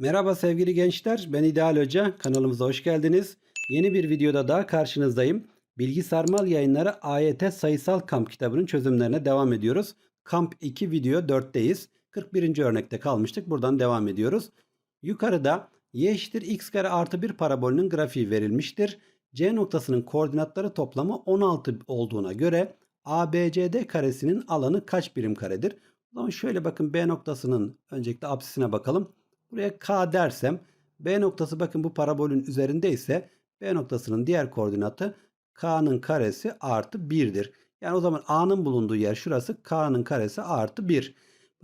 Merhaba sevgili gençler, ben İdeal Hoca. Kanalımıza hoş geldiniz. Yeni bir videoda daha karşınızdayım. Bilgi Sarmal Yayınları AYT Sayısal Kamp kitabının çözümlerine devam ediyoruz. Kamp 2 video 4'teyiz. 41. örnekte kalmıştık. Buradan devam ediyoruz. Yukarıda y eşittir x kare artı 1 parabolünün grafiği verilmiştir. C noktasının koordinatları toplamı 16 olduğuna göre ABCD karesinin alanı kaç birim karedir? O zaman şöyle bakın B noktasının öncelikle apsisine bakalım. Buraya K dersem B noktası bakın bu parabolün üzerinde ise B noktasının diğer koordinatı K'nın karesi artı 1'dir. Yani o zaman A'nın bulunduğu yer şurası K'nın karesi artı 1.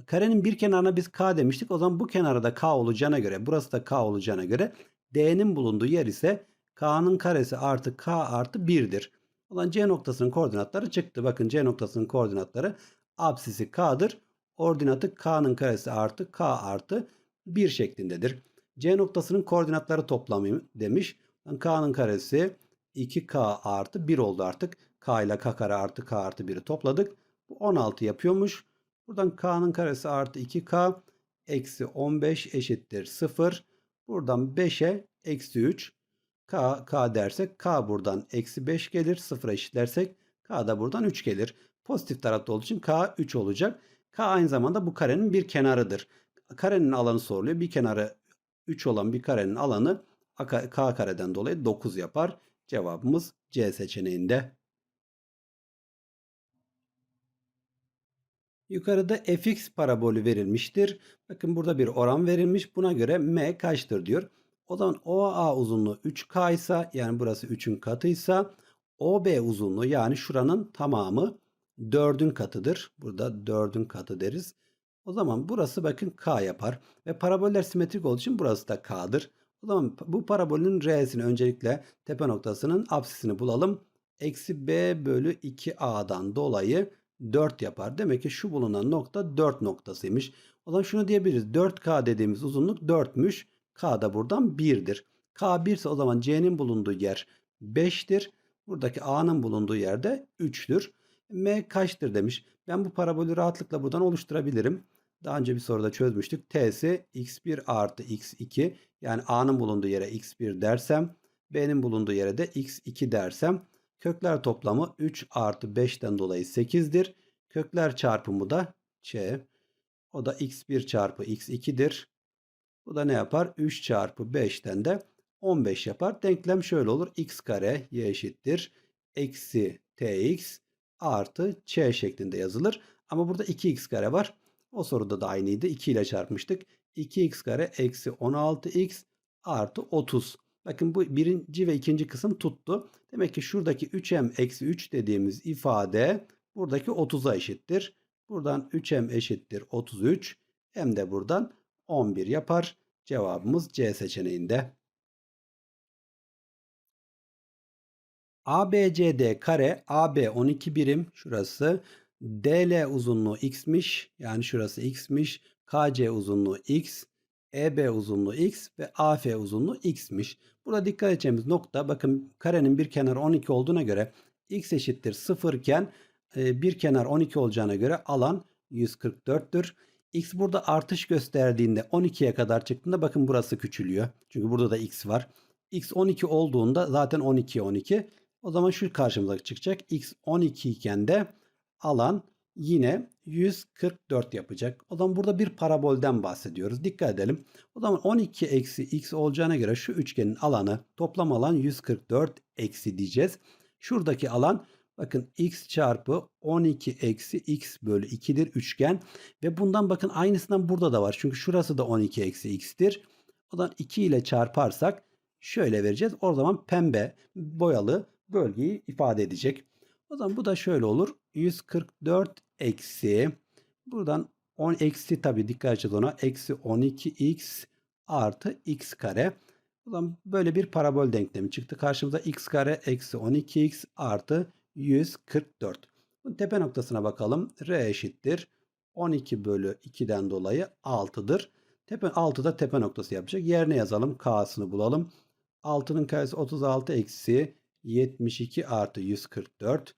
Karenin bir kenarına biz K demiştik. O zaman bu kenara da K olacağına göre burası da K olacağına göre D'nin bulunduğu yer ise K'nın karesi artı K artı 1'dir. O zaman C noktasının koordinatları çıktı. Bakın C noktasının koordinatları apsisi K'dır. Ordinatı K'nın karesi artı K artı 1 şeklindedir. C noktasının koordinatları toplamı demiş. K'nın karesi 2K artı 1 oldu artık. K ile K kare artı K artı 1'i topladık. Bu 16 yapıyormuş. Buradan K'nın karesi artı 2K eksi 15 eşittir 0. Buradan 5'e eksi 3. K, K dersek K buradan eksi 5 gelir. 0'a eşitlersek K da buradan 3 gelir. Pozitif tarafta olduğu için K 3 olacak. K aynı zamanda bu karenin bir kenarıdır. Karenin alanı soruluyor. Bir kenarı 3 olan bir karenin alanı K kareden dolayı 9 yapar. Cevabımız C seçeneğinde. Yukarıda fx parabolü verilmiştir. Bakın burada bir oran verilmiş. Buna göre m kaçtır diyor. O zaman OA uzunluğu 3K ise yani burası 3'ün katıysa OB uzunluğu yani şuranın tamamı 4'ün katıdır. Burada 4'ün katı deriz. O zaman burası bakın K yapar. Ve paraboller simetrik olduğu için burası da K'dır. O zaman bu parabolün R'sini öncelikle tepe noktasının apsisini bulalım. Eksi B bölü 2A'dan dolayı 4 yapar. Demek ki şu bulunan nokta 4 noktasıymış. O zaman şunu diyebiliriz. 4K dediğimiz uzunluk 4'müş. K da buradan 1'dir. K 1 ise o zaman C'nin bulunduğu yer 5'tir. Buradaki A'nın bulunduğu yerde 3'tür. M kaçtır demiş. Ben bu parabolü rahatlıkla buradan oluşturabilirim. Daha önce bir soruda çözmüştük. T'si x1 artı x2 yani A'nın bulunduğu yere x1 dersem B'nin bulunduğu yere de x2 dersem kökler toplamı 3 artı 5'ten dolayı 8'dir. Kökler çarpımı da Ç. O da x1 çarpı x2'dir. Bu da ne yapar? 3 çarpı 5'ten de 15 yapar. Denklem şöyle olur. x kare y eşittir. Eksi tx artı ç şeklinde yazılır. Ama burada 2x kare var. O soruda da aynıydı. 2 ile çarpmıştık. 2x kare eksi 16x artı 30. Bakın bu birinci ve ikinci kısım tuttu. Demek ki şuradaki 3m eksi 3 dediğimiz ifade buradaki 30'a eşittir. Buradan 3m eşittir 33. M de buradan 11 yapar. Cevabımız C seçeneğinde. ABCD kare AB 12 birim şurası DL uzunluğu x'miş yani şurası x'miş KC uzunluğu x EB uzunluğu x ve AF uzunluğu x'miş. Burada dikkat edeceğimiz nokta bakın karenin bir kenarı 12 olduğuna göre x eşittir 0 iken bir kenar 12 olacağına göre alan 144'tür. X burada artış gösterdiğinde 12'ye kadar çıktığında bakın burası küçülüyor. Çünkü burada da x var. X 12 olduğunda zaten 12 12. O zaman şu karşımıza çıkacak. X 12 iken de alan yine 144 yapacak. O zaman burada bir parabolden bahsediyoruz. Dikkat edelim. O zaman 12 eksi x olacağına göre şu üçgenin alanı toplam alan 144 eksi diyeceğiz. Şuradaki alan bakın x çarpı 12 eksi x bölü 2'dir üçgen. Ve bundan bakın aynısından burada da var. Çünkü şurası da 12 eksi x'tir. O zaman 2 ile çarparsak şöyle vereceğiz. O zaman pembe boyalı bölgeyi ifade edecek. O zaman bu da şöyle olur. 144 eksi buradan 10 eksi tabi dikkat edeceğiz ona. Eksi 12x artı x kare. O zaman böyle bir parabol denklemi çıktı. Karşımıza x kare eksi 12x artı 144. Bunun tepe noktasına bakalım. R eşittir. 12 bölü 2'den dolayı 6'dır. Tepe, 6 da tepe noktası yapacak. Yerine yazalım. K'sını bulalım. 6'nın karesi 36 eksi 72 artı 144.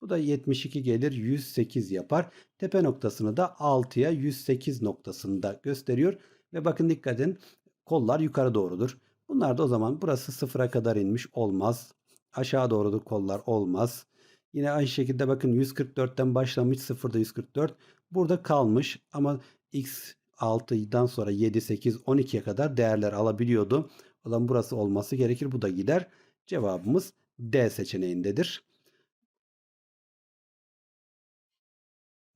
Bu da 72 gelir 108 yapar. Tepe noktasını da 6'ya 108 noktasında gösteriyor. Ve bakın dikkat edin Kollar yukarı doğrudur. Bunlar da o zaman burası sıfıra kadar inmiş olmaz. Aşağı doğrudur kollar olmaz. Yine aynı şekilde bakın 144'ten başlamış 0'da 144. Burada kalmış ama x 6'dan sonra 7, 8, 12'ye kadar değerler alabiliyordu. O zaman burası olması gerekir. Bu da gider. Cevabımız D seçeneğindedir.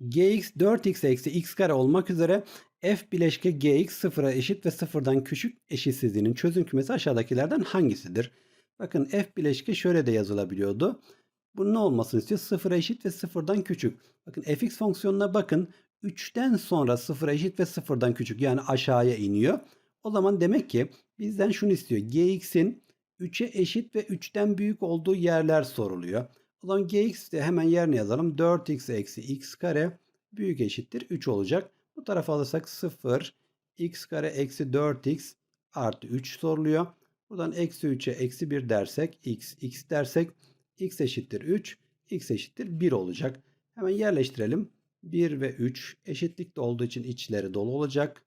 gx 4x eksi x kare olmak üzere f bileşke gx sıfıra eşit ve sıfırdan küçük eşitsizliğinin çözüm kümesi aşağıdakilerden hangisidir? Bakın f bileşke şöyle de yazılabiliyordu. Bunun ne olmasını istiyor? Sıfıra eşit ve sıfırdan küçük. Bakın fx fonksiyonuna bakın. 3'ten sonra sıfıra eşit ve sıfırdan küçük. Yani aşağıya iniyor. O zaman demek ki bizden şunu istiyor. gx'in 3'e eşit ve 3'ten büyük olduğu yerler soruluyor. O zaman gx de hemen yerine yazalım. 4x eksi x kare büyük eşittir 3 olacak. Bu tarafa alırsak 0 x kare eksi 4x artı 3 soruluyor. Buradan eksi 3'e eksi 1 dersek x x dersek x eşittir 3 x eşittir 1 olacak. Hemen yerleştirelim. 1 ve 3 eşitlikte olduğu için içleri dolu olacak.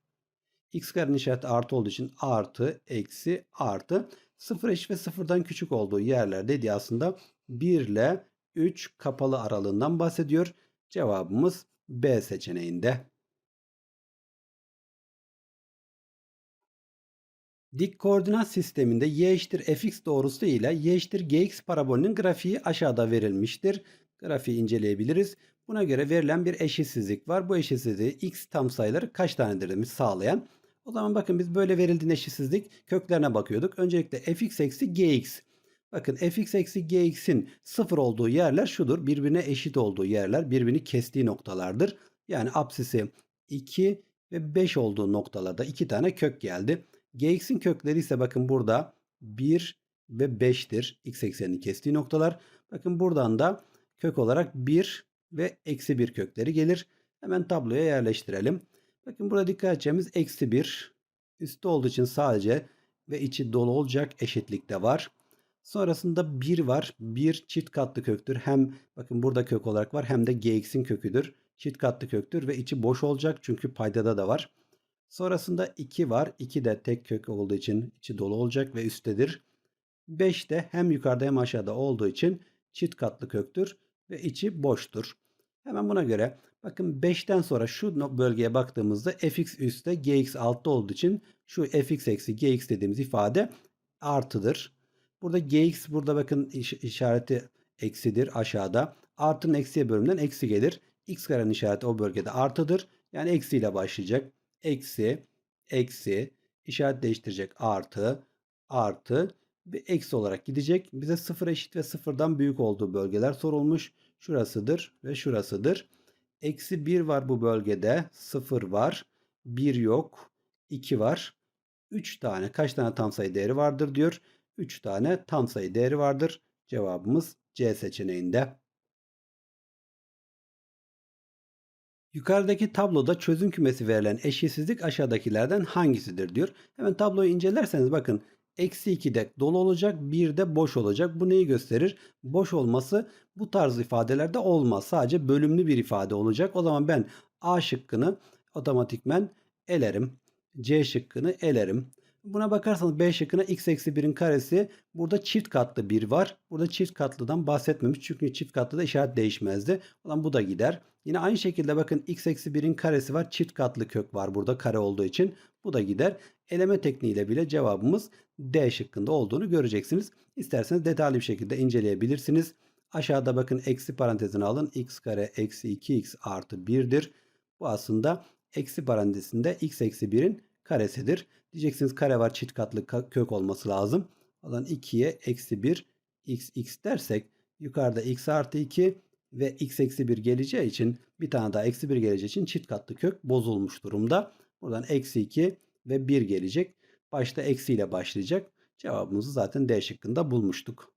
x karenin işareti artı olduğu için artı eksi artı 0 eşit ve 0'dan küçük olduğu yerler dediği aslında 1 ile 3 kapalı aralığından bahsediyor. Cevabımız B seçeneğinde. Dik koordinat sisteminde y eşittir fx doğrusu ile y eşittir gx parabolünün grafiği aşağıda verilmiştir. Grafiği inceleyebiliriz. Buna göre verilen bir eşitsizlik var. Bu eşitsizliği x tam sayıları kaç tanedir demiş sağlayan. O zaman bakın biz böyle verildiğinde eşitsizlik köklerine bakıyorduk. Öncelikle fx eksi gx. Bakın fx eksi gx'in sıfır olduğu yerler şudur. Birbirine eşit olduğu yerler birbirini kestiği noktalardır. Yani apsisi 2 ve 5 olduğu noktalarda 2 tane kök geldi. gx'in kökleri ise bakın burada 1 ve 5'tir. x eksenini kestiği noktalar. Bakın buradan da kök olarak 1 ve eksi 1 kökleri gelir. Hemen tabloya yerleştirelim. Bakın burada dikkat edeceğimiz eksi 1. Üstü olduğu için sadece ve içi dolu olacak eşitlikte var. Sonrasında 1 var. 1 çift katlı köktür. Hem bakın burada kök olarak var hem de gx'in köküdür. Çift katlı köktür ve içi boş olacak çünkü paydada da var. Sonrasında 2 var. 2 de tek kök olduğu için içi dolu olacak ve üsttedir. 5 de hem yukarıda hem aşağıda olduğu için çift katlı köktür ve içi boştur. Hemen buna göre bakın 5'ten sonra şu bölgeye baktığımızda fx üstte gx altta olduğu için şu fx eksi gx dediğimiz ifade artıdır. Burada gx burada bakın işareti eksidir aşağıda. Artının eksiye bölümünden eksi gelir. x karenin işareti o bölgede artıdır. Yani eksiyle başlayacak. Eksi, eksi, işaret değiştirecek artı, artı ve eksi olarak gidecek. Bize sıfır eşit ve sıfırdan büyük olduğu bölgeler sorulmuş. Şurasıdır ve şurasıdır. Eksi 1 var bu bölgede. 0 var. 1 yok. 2 var. 3 tane kaç tane tam sayı değeri vardır diyor. 3 tane tam sayı değeri vardır. Cevabımız C seçeneğinde. Yukarıdaki tabloda çözüm kümesi verilen eşitsizlik aşağıdakilerden hangisidir diyor. Hemen tabloyu incelerseniz bakın eksi 2 de dolu olacak 1 de boş olacak. Bu neyi gösterir? Boş olması bu tarz ifadelerde olmaz. Sadece bölümlü bir ifade olacak. O zaman ben A şıkkını otomatikmen elerim. C şıkkını elerim. Buna bakarsanız B şıkkına x eksi 1'in karesi burada çift katlı 1 var. Burada çift katlıdan bahsetmemiş. Çünkü çift katlı da işaret değişmezdi. O zaman bu da gider. Yine aynı şekilde bakın x eksi 1'in karesi var. Çift katlı kök var burada kare olduğu için. Bu da gider. Eleme tekniğiyle bile cevabımız D şıkkında olduğunu göreceksiniz. İsterseniz detaylı bir şekilde inceleyebilirsiniz. Aşağıda bakın eksi parantezine alın. x kare eksi 2x artı 1'dir. Bu aslında eksi parantezinde x eksi 1'in karesidir. Diyeceksiniz kare var çift katlı kök olması lazım. Alan 2'ye eksi 1 x x dersek yukarıda x artı 2 ve x eksi 1 geleceği için bir tane daha eksi 1 geleceği için çift katlı kök bozulmuş durumda. Buradan eksi 2 ve 1 gelecek. Başta eksiyle başlayacak. Cevabımızı zaten D şıkkında bulmuştuk.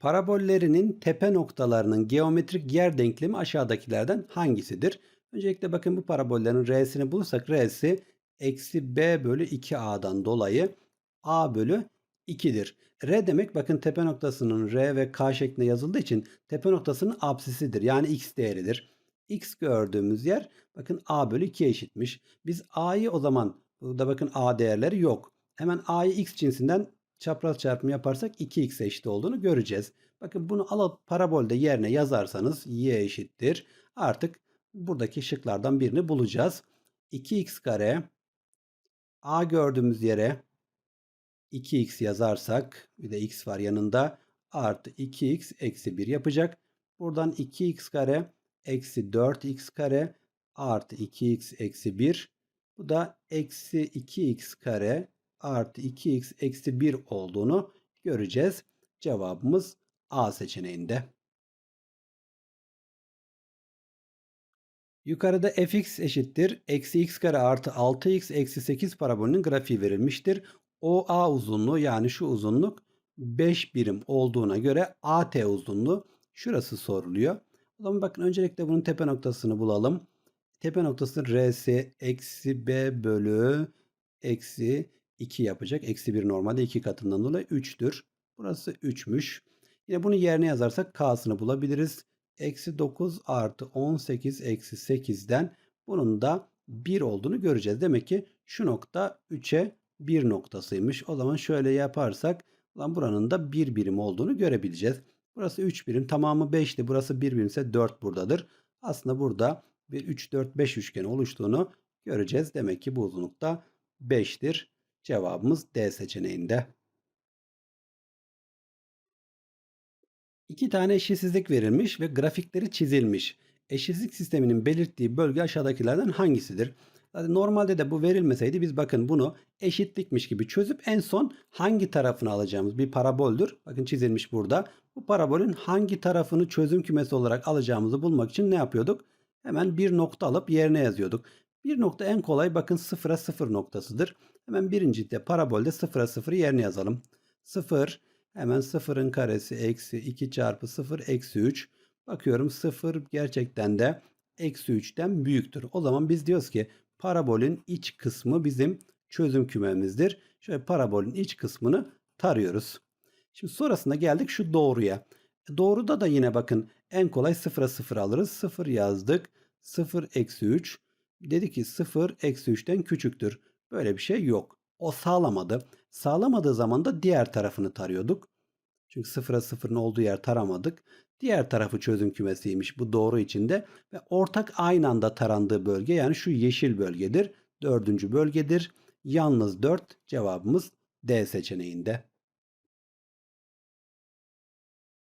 Parabollerinin tepe noktalarının geometrik yer denklemi aşağıdakilerden hangisidir? Öncelikle bakın bu parabollerin R'sini bulursak R'si eksi B bölü 2A'dan dolayı A bölü 2'dir. R demek bakın tepe noktasının R ve K şeklinde yazıldığı için tepe noktasının apsisidir. Yani X değeridir. X gördüğümüz yer bakın A bölü 2'ye eşitmiş. Biz A'yı o zaman burada bakın A değerleri yok. Hemen A'yı X cinsinden çapraz çarpımı yaparsak 2X eşit olduğunu göreceğiz. Bakın bunu alıp parabolde yerine yazarsanız Y eşittir. Artık buradaki şıklardan birini bulacağız. 2X kare A gördüğümüz yere 2x yazarsak bir de x var yanında artı 2x eksi 1 yapacak. Buradan 2x kare eksi 4x kare artı 2x eksi 1. Bu da eksi 2x kare artı 2x eksi 1 olduğunu göreceğiz. Cevabımız A seçeneğinde. Yukarıda fx eşittir. Eksi x kare artı 6x eksi 8 parabolünün grafiği verilmiştir. OA uzunluğu yani şu uzunluk 5 birim olduğuna göre AT uzunluğu şurası soruluyor. O zaman bakın öncelikle bunun tepe noktasını bulalım. Tepe noktası RS eksi B bölü eksi 2 yapacak. Eksi 1 normalde 2 katından dolayı 3'tür. Burası 3'müş. Yine bunu yerine yazarsak K'sını bulabiliriz. Eksi 9 artı 18 eksi 8'den bunun da 1 olduğunu göreceğiz. Demek ki şu nokta 3'e 1 noktasıymış. O zaman şöyle yaparsak lan buranın da 1 birim olduğunu görebileceğiz. Burası 3 birim tamamı 5'ti. Burası 1 birimse 4 buradadır. Aslında burada bir 3, 4, 5 üçgeni oluştuğunu göreceğiz. Demek ki bu uzunlukta 5'tir. Cevabımız D seçeneğinde. İki tane eşitsizlik verilmiş ve grafikleri çizilmiş. Eşitsizlik sisteminin belirttiği bölge aşağıdakilerden hangisidir? Zaten normalde de bu verilmeseydi biz bakın bunu eşitlikmiş gibi çözüp en son hangi tarafını alacağımız bir paraboldür. Bakın çizilmiş burada. Bu parabolün hangi tarafını çözüm kümesi olarak alacağımızı bulmak için ne yapıyorduk? Hemen bir nokta alıp yerine yazıyorduk. Bir nokta en kolay bakın sıfıra sıfır noktasıdır. Hemen birinci de parabolde sıfıra sıfırı yerine yazalım. Sıfır hemen sıfırın karesi eksi 2 çarpı sıfır eksi 3. Bakıyorum sıfır gerçekten de eksi 3'ten büyüktür. O zaman biz diyoruz ki parabolün iç kısmı bizim çözüm kümemizdir. Şöyle parabolün iç kısmını tarıyoruz. Şimdi sonrasında geldik şu doğruya. E, doğruda da yine bakın en kolay sıfıra sıfır alırız. Sıfır yazdık. Sıfır eksi 3. Dedi ki sıfır eksi 3'ten küçüktür. Böyle bir şey yok. O sağlamadı. Sağlamadığı zaman da diğer tarafını tarıyorduk. Çünkü sıfıra sıfırın olduğu yer taramadık. Diğer tarafı çözüm kümesiymiş bu doğru içinde ve ortak aynı anda tarandığı bölge yani şu yeşil bölgedir. Dördüncü bölgedir. Yalnız 4 cevabımız D seçeneğinde.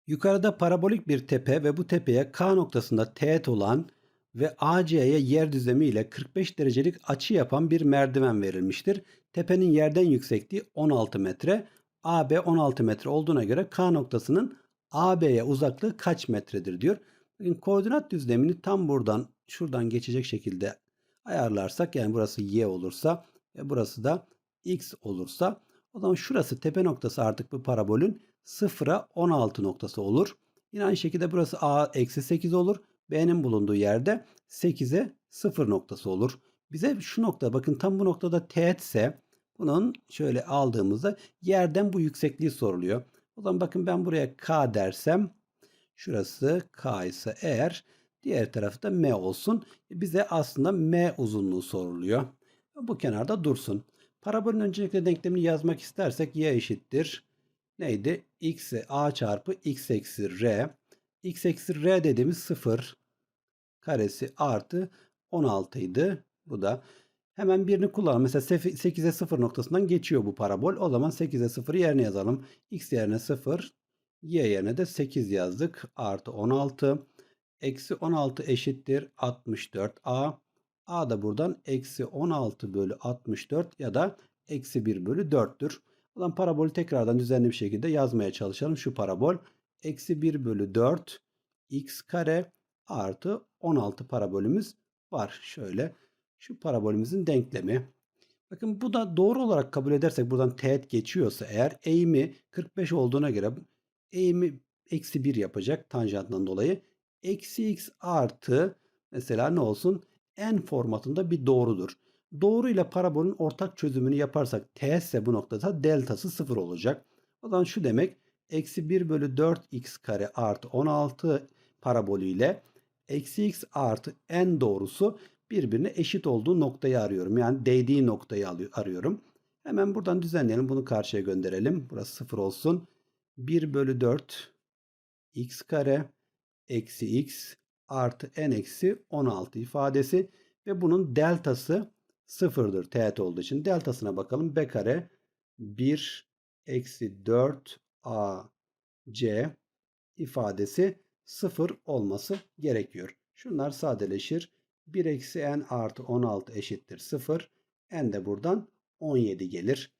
Yukarıda parabolik bir tepe ve bu tepeye K noktasında teğet olan ve AC'ye yer düzlemi ile 45 derecelik açı yapan bir merdiven verilmiştir. Tepenin yerden yüksekliği 16 metre. AB 16 metre olduğuna göre K noktasının AB'ye uzaklığı kaç metredir diyor. Bakın koordinat düzlemini tam buradan şuradan geçecek şekilde ayarlarsak yani burası y olursa ve burası da x olursa o zaman şurası tepe noktası artık bu parabolün 0'a 16 noktası olur. Yine aynı şekilde burası a eksi 8 olur. B'nin bulunduğu yerde 8'e 0 noktası olur. Bize şu nokta bakın tam bu noktada teğetse bunun şöyle aldığımızda yerden bu yüksekliği soruluyor. O zaman bakın ben buraya K dersem şurası K ise eğer diğer tarafı da M olsun. Bize aslında M uzunluğu soruluyor. Bu kenarda dursun. Parabolün öncelikle denklemini yazmak istersek y eşittir. Neydi? x a çarpı x eksi r. x eksi r dediğimiz 0 karesi artı 16 idi. Bu da Hemen birini kullanalım. Mesela 8'e 0 noktasından geçiyor bu parabol. O zaman 8'e 0'ı yerine yazalım. X yerine 0, Y yerine de 8 yazdık. Artı 16. Eksi 16 eşittir 64A. A da buradan eksi 16 bölü 64 ya da eksi 1 bölü 4'tür. O zaman parabolü tekrardan düzenli bir şekilde yazmaya çalışalım. Şu parabol eksi 1 bölü 4 x kare artı 16 parabolümüz var. Şöyle şu parabolümüzün denklemi. Bakın bu da doğru olarak kabul edersek buradan teğet geçiyorsa eğer eğimi 45 olduğuna göre eğimi eksi 1 yapacak tanjantından dolayı. Eksi x artı mesela ne olsun? n formatında bir doğrudur. Doğru ile parabolün ortak çözümünü yaparsak teğetse bu noktada deltası 0 olacak. O zaman şu demek eksi 1 bölü 4 x kare artı 16 parabolü ile eksi x artı n doğrusu birbirine eşit olduğu noktayı arıyorum. Yani değdiği noktayı arıyorum. Hemen buradan düzenleyelim. Bunu karşıya gönderelim. Burası 0 olsun. 1 bölü 4 x kare eksi x artı n eksi 16 ifadesi ve bunun deltası sıfırdır teğet olduğu için. Deltasına bakalım. b kare 1 eksi 4 a c ifadesi 0 olması gerekiyor. Şunlar sadeleşir. 1 eksi n artı 16 eşittir 0. n de buradan 17 gelir.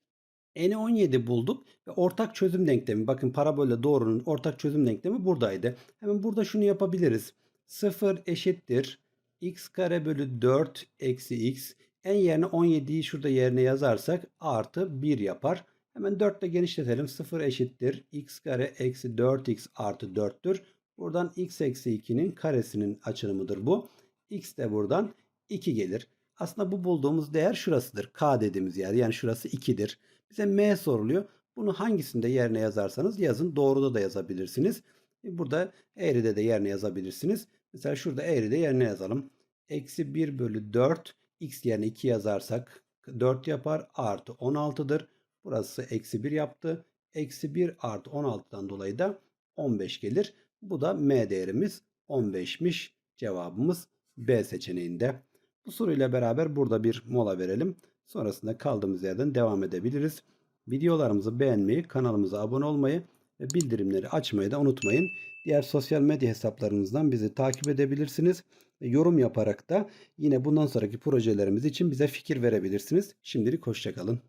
N'i 17 bulduk ve ortak çözüm denklemi bakın parabolle doğrunun ortak çözüm denklemi buradaydı. Hemen burada şunu yapabiliriz. 0 eşittir x kare bölü 4 eksi x. n yerine 17'yi şurada yerine yazarsak artı 1 yapar. Hemen 4 ile genişletelim. 0 eşittir x kare eksi 4x artı 4'tür. Buradan x eksi 2'nin karesinin açılımıdır bu. X de buradan 2 gelir. Aslında bu bulduğumuz değer şurasıdır. K dediğimiz yer. Yani şurası 2'dir. Bize m soruluyor. Bunu hangisinde yerine yazarsanız yazın. Doğruda da yazabilirsiniz. E, Burada eğride de yerine yazabilirsiniz. Mesela şurada eğride yerine yazalım. Eksi 1 bölü 4 x yerine 2 yazarsak 4 yapar. Artı 16'dır. Burası eksi 1 yaptı. Eksi 1 artı 16'dan dolayı da 15 gelir. Bu da m değerimiz 15'miş. Cevabımız B seçeneğinde. Bu soruyla beraber burada bir mola verelim. Sonrasında kaldığımız yerden devam edebiliriz. Videolarımızı beğenmeyi, kanalımıza abone olmayı ve bildirimleri açmayı da unutmayın. Diğer sosyal medya hesaplarımızdan bizi takip edebilirsiniz. Ve Yorum yaparak da yine bundan sonraki projelerimiz için bize fikir verebilirsiniz. Şimdilik hoşçakalın.